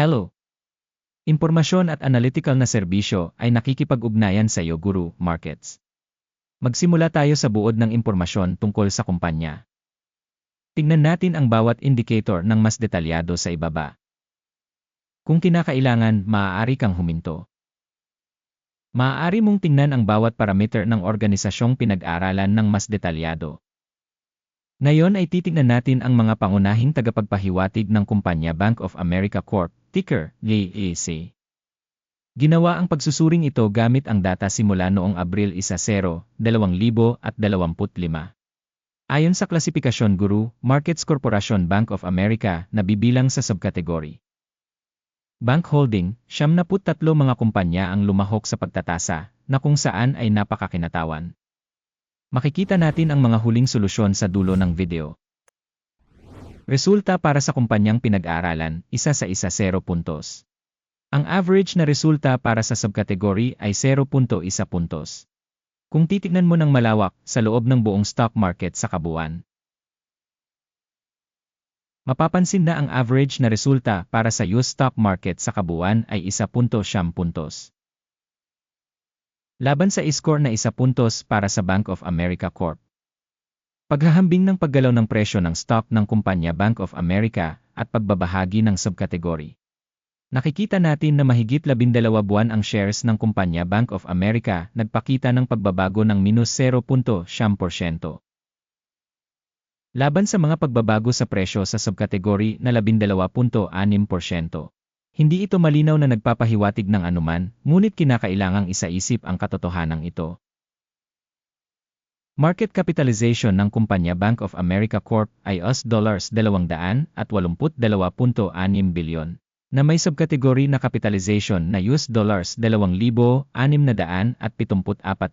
Hello! Impormasyon at analytical na serbisyo ay nakikipag-ugnayan sa iyo Guru Markets. Magsimula tayo sa buod ng impormasyon tungkol sa kumpanya. Tingnan natin ang bawat indicator ng mas detalyado sa ibaba. Kung kinakailangan, maaari kang huminto. Maaari mong tingnan ang bawat parameter ng organisasyong pinag-aralan ng mas detalyado. Ngayon ay titignan natin ang mga pangunahing tagapagpahiwatig ng kumpanya Bank of America Corp, ticker, GAC. Ginawa ang pagsusuring ito gamit ang data simula noong Abril 10, 2025. Ayon sa klasifikasyon guru, Markets Corporation Bank of America na bibilang sa subkategory. Bank Holding, siyam na tatlo mga kumpanya ang lumahok sa pagtatasa, na kung saan ay napakakinatawan. Makikita natin ang mga huling solusyon sa dulo ng video. Resulta para sa kumpanyang pinag-aralan, isa sa isa 0 puntos. Ang average na resulta para sa subkategory ay 0.1 puntos. Kung titignan mo ng malawak sa loob ng buong stock market sa kabuuan, mapapansin na ang average na resulta para sa US stock market sa kabuuan ay 1.7 puntos. Laban sa score na isa puntos para sa Bank of America Corp. Paghahambing ng paggalaw ng presyo ng stock ng kumpanya Bank of America at pagbabahagi ng subkategory. Nakikita natin na mahigit 12 buwan ang shares ng kumpanya Bank of America nagpakita ng pagbabago ng minus 0.7%. Laban sa mga pagbabago sa presyo sa subkategory na 12.6%. Hindi ito malinaw na nagpapahiwatig ng anuman, ngunit kinakailangang isaisip ang katotohanan ito. Market capitalization ng kumpanya Bank of America Corp ay US dollars 282.6 bilyon, na may subkategory na capitalization na US dollars 2,674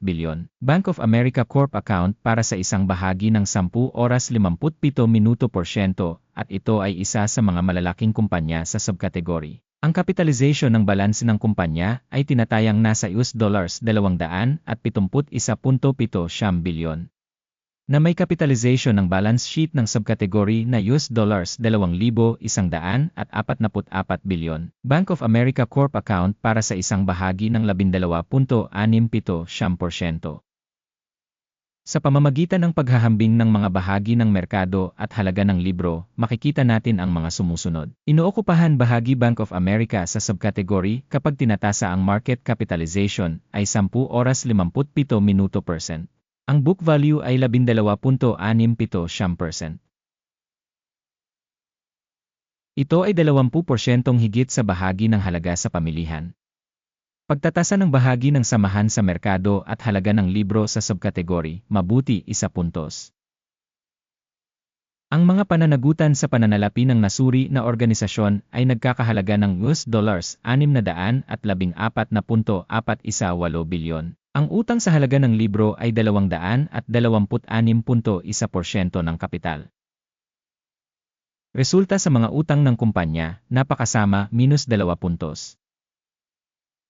bilyon. Bank of America Corp account para sa isang bahagi ng 10 oras 57 minuto porsyento at ito ay isa sa mga malalaking kumpanya sa subkategory. Ang kapitalization ng balanse ng kumpanya ay tinatayang nasa US dollars 271.7 bilyon. Na may capitalization ng balance sheet ng subkategory na US dollars 2,144 bilyon. Bank of America Corp account para sa isang bahagi ng 12.67%. Sa pamamagitan ng paghahambing ng mga bahagi ng merkado at halaga ng libro, makikita natin ang mga sumusunod. Inookupahan bahagi Bank of America sa subkategory kapag tinatasa ang market capitalization ay 10 oras 57 minuto percent. Ang book value ay 12.67%. Ito ay 20% higit sa bahagi ng halaga sa pamilihan. Pagtatasa ng bahagi ng samahan sa merkado at halaga ng libro sa subkategory, mabuti isa puntos. Ang mga pananagutan sa pananalapi ng nasuri na organisasyon ay nagkakahalaga ng US dollars 614.418 bilyon. Ang utang sa halaga ng libro ay 226.1% ng kapital. Resulta sa mga utang ng kumpanya, napakasama minus 2 puntos.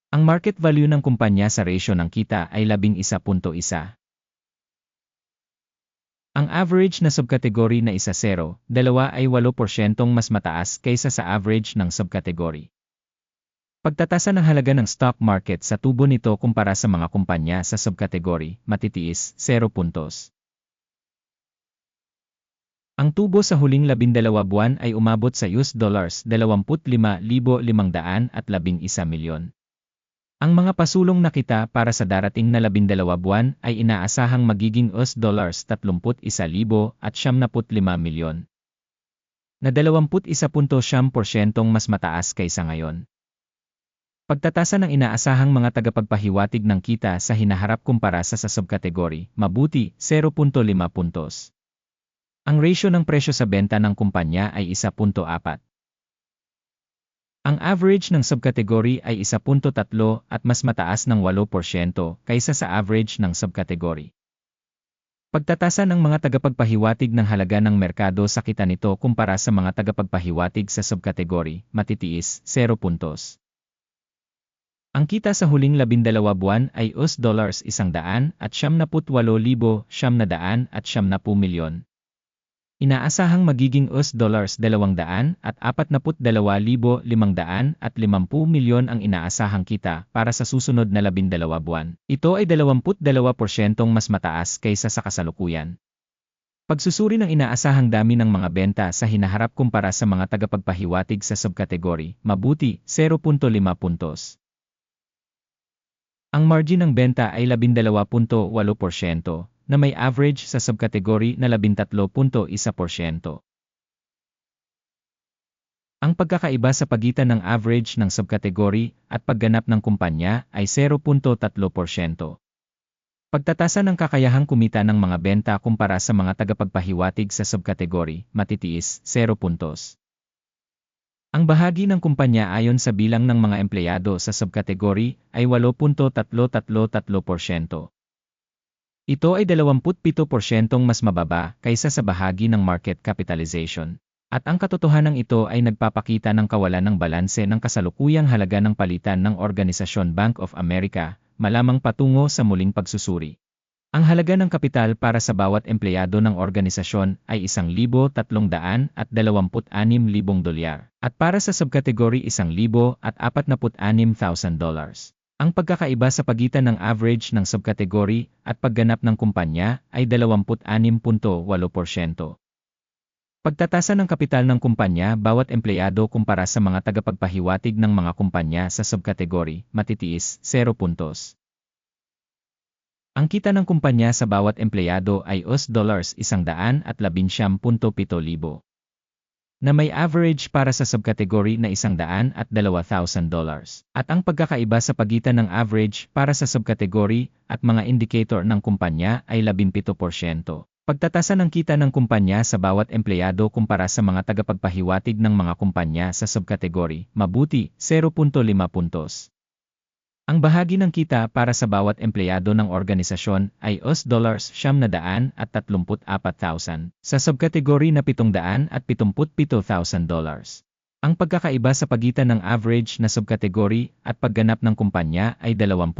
Ang market value ng kumpanya sa ratio ng kita ay 11.1. Ang average na subkategory na isa 0, dalawa ay 8% mas mataas kaysa sa average ng subkategory. Pagtatasa ng halaga ng stock market sa tubo nito kumpara sa mga kumpanya sa subkategory, matitiis, 0 puntos. Ang tubo sa huling 12 buwan ay umabot sa US dollars 25,511 milyon. Ang mga pasulong na kita para sa darating na labindalawa buwan ay inaasahang magiging US dollars 31,000 at 75 milyon. Na 21.7% mas mataas kaysa ngayon. Pagtatasa ng inaasahang mga tagapagpahiwatig ng kita sa hinaharap kumpara sa sa subkategory, mabuti, 0.5 puntos. Ang ratio ng presyo sa benta ng kumpanya ay 1.4. Ang average ng subkategory ay 1.3 at mas mataas ng 8% kaysa sa average ng subkategory. Pagtatasa ng mga tagapagpahiwatig ng halaga ng merkado sa kita nito kumpara sa mga tagapagpahiwatig sa subkategory, matitiis, 0 puntos. Ang kita sa huling 12 buwan ay US dollars 100 at 78,700 at 70 milyon, Inaasahang magiging US dollars 200 at 42,500 at 50 milyon ang inaasahang kita para sa susunod na 12 buwan. Ito ay 22% mas mataas kaysa sa kasalukuyan. Pagsusuri ng inaasahang dami ng mga benta sa hinaharap kumpara sa mga tagapagpahiwatig sa subkategory, mabuti, 0.5 puntos. Ang margin ng benta ay 12.8%, na may average sa subkategory na 13.1%. Ang pagkakaiba sa pagitan ng average ng subkategory at pagganap ng kumpanya ay 0.3%. Pagtatasa ng kakayahang kumita ng mga benta kumpara sa mga tagapagpahiwatig sa subkategory, matitiis, 0 puntos. Ang bahagi ng kumpanya ayon sa bilang ng mga empleyado sa subkategory ay 8.333%. Ito ay 27% mas mababa kaysa sa bahagi ng market capitalization. At ang katotohanan ito ay nagpapakita ng kawalan ng balanse ng kasalukuyang halaga ng palitan ng Organisasyon Bank of America, malamang patungo sa muling pagsusuri. Ang halaga ng kapital para sa bawat empleyado ng organisasyon ay 1,326,000 dolyar, at para sa subkategory 1,046,000 dollars. Ang pagkakaiba sa pagitan ng average ng subkategory at pagganap ng kumpanya ay 26.8%. Pagtatasa ng kapital ng kumpanya bawat empleyado kumpara sa mga tagapagpahiwatig ng mga kumpanya sa subkategory, matitiis, 0 puntos. Ang kita ng kumpanya sa bawat empleyado ay US dollars 111.7 libo na may average para sa subkategory na 100 at 2,000 dollars. At ang pagkakaiba sa pagitan ng average para sa subkategory at mga indicator ng kumpanya ay 17%. Pagtatasa ng kita ng kumpanya sa bawat empleyado kumpara sa mga tagapagpahiwatig ng mga kumpanya sa subkategory, mabuti, 0.5 puntos. Ang bahagi ng kita para sa bawat empleyado ng organisasyon ay US dollars siyam na daan at 34,000 sa subkategory na 700 at 77,000 dollars. Ang pagkakaiba sa pagitan ng average na subkategory at pagganap ng kumpanya ay 20%.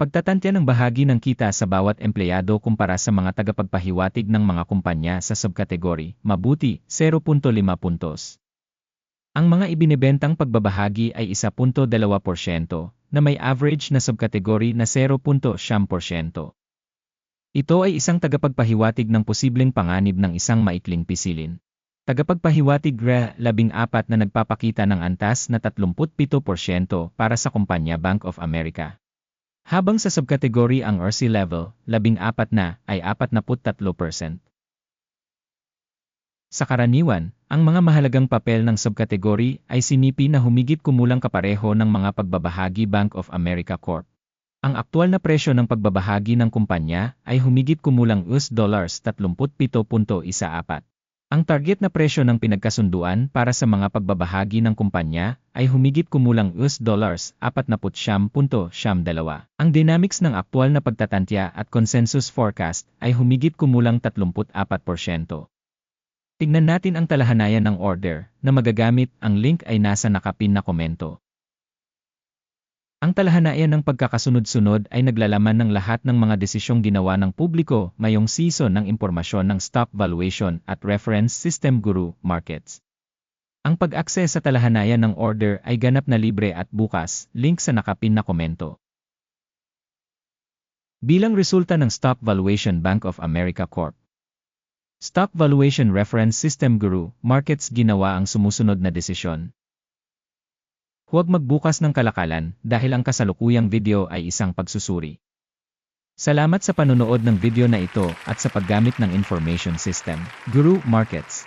Pagtatantya ng bahagi ng kita sa bawat empleyado kumpara sa mga tagapagpahiwatig ng mga kumpanya sa subkategory, mabuti, 0.5 puntos. Ang mga ibinebentang pagbabahagi ay 1.2% na may average na subkategory na 0.7%. Ito ay isang tagapagpahiwatig ng posibleng panganib ng isang maikling pisilin. Tagapagpahiwatig RE 14 na nagpapakita ng antas na 37% para sa kumpanya Bank of America. Habang sa subkategory ang RC level, 14 na ay 43%. Sa karaniwan, ang mga mahalagang papel ng subkategory ay sinipi na humigit kumulang kapareho ng mga pagbabahagi Bank of America Corp. Ang aktual na presyo ng pagbabahagi ng kumpanya ay humigit kumulang US dollars 37.14. Ang target na presyo ng pinagkasunduan para sa mga pagbabahagi ng kumpanya ay humigit kumulang US dollars 40.72. Ang dynamics ng aktual na pagtatantya at consensus forecast ay humigit kumulang 34%. Tignan natin ang talahanayan ng order na magagamit ang link ay nasa nakapin na komento. Ang talahanayan ng pagkakasunod-sunod ay naglalaman ng lahat ng mga desisyong ginawa ng publiko mayong season ng impormasyon ng stock valuation at reference system guru markets. Ang pag-access sa talahanayan ng order ay ganap na libre at bukas, link sa nakapin na komento. Bilang resulta ng Stock Valuation Bank of America Corp. Stock Valuation Reference System Guru, Markets ginawa ang sumusunod na desisyon. Huwag magbukas ng kalakalan dahil ang kasalukuyang video ay isang pagsusuri. Salamat sa panonood ng video na ito at sa paggamit ng information system, Guru Markets.